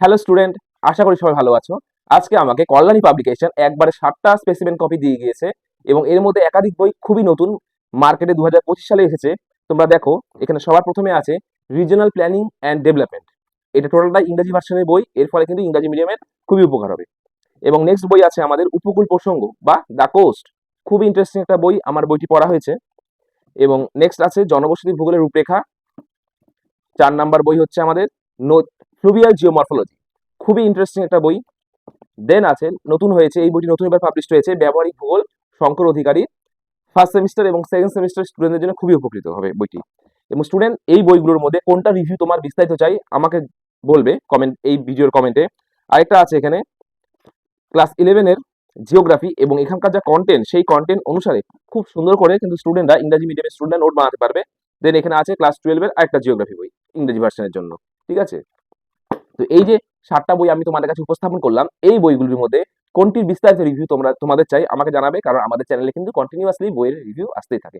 Hello student আশা করি সবাই ভালো আছো। আজকে আমাকে কল্যাণী পাবলিকেশন একবারে ষাটটা স্পেসিমেন কপি দিয়ে গিয়েছে এবং এর মধ্যে একাধিক বই খুবই নতুন মার্কেটে দু হাজার পঁচিশ সালে এসেছে। তোমরা দেখো, এখানে সবার প্রথমে আছে রিজিওনাল প্ল্যানিং অ্যান্ড ডেভেলপমেন্ট এটা টোটালটা ইংরাজি ভার্সনের বই, এর ফলে কিন্তু ইংরাজি মিডিয়ামের খুবই উপকার হবে। এবং নেক্সট বই আছে আমাদের উপকূল প্রসঙ্গ বা দ্য কোস্ট খুবই ইন্টারেস্টিং একটা বই, আমার বইটি পড়া হয়েছে। এবং নেক্সট আছে জনবসতি ভূগোলের রূপরেখা। চার নাম্বার বই হচ্ছে আমাদের ফ্লুভিয়াল জিওমরফোলজি খুবই ইন্টারেস্টিং একটা বই। দেন আছে, নতুন হয়েছে, এই বইটি নতুন এবার পাবলিশ হয়েছে, ব্যবহারিক ভূগোল, শঙ্কর অধিকারী ফার্স্ট সেমিস্টার এবং সেকেন্ড সেমিস্টার স্টুডেন্টদের জন্য খুবই উপকৃত হবে বইটি। এবং স্টুডেন্ট এই বইগুলোর মধ্যে কোনটা রিভিউ তোমার বিস্তারিত চাই, আমাকে বলবে কমেন্ট এই ভিডিওর কমেন্টে আরেকটা আছে এখানে ক্লাস ইলেভেনের জিওগ্রাফি এবং এখানকার যা কন্টেন্ট সেই কন্টেন্ট অনুসারে খুব সুন্দর করে কিন্তু স্টুডেন্টরা ইংরাজি মিডিয়ামের স্টুডেন্ট নোট বানাতে পারবে। দেন এখানে আছে ক্লাস টুয়েলভের আরেকটা জিওগ্রাফি বই, ইংরেজি ভার্সনের জন্য। ঠিক আছে? তো এই যে সাতটা বই আমি তোমাদের কাছে উপস্থাপন করলাম, এই বইগুলির মধ্যে কোনটির বিস্তারিত রিভিউ তোমরা, তোমাদের চাই আমাকে জানাবে, কারণ আমাদের চ্যানেলে কিন্তু কন্টিনিউয়াসলি বইয়ের রিভিউ আসতেই থাকে।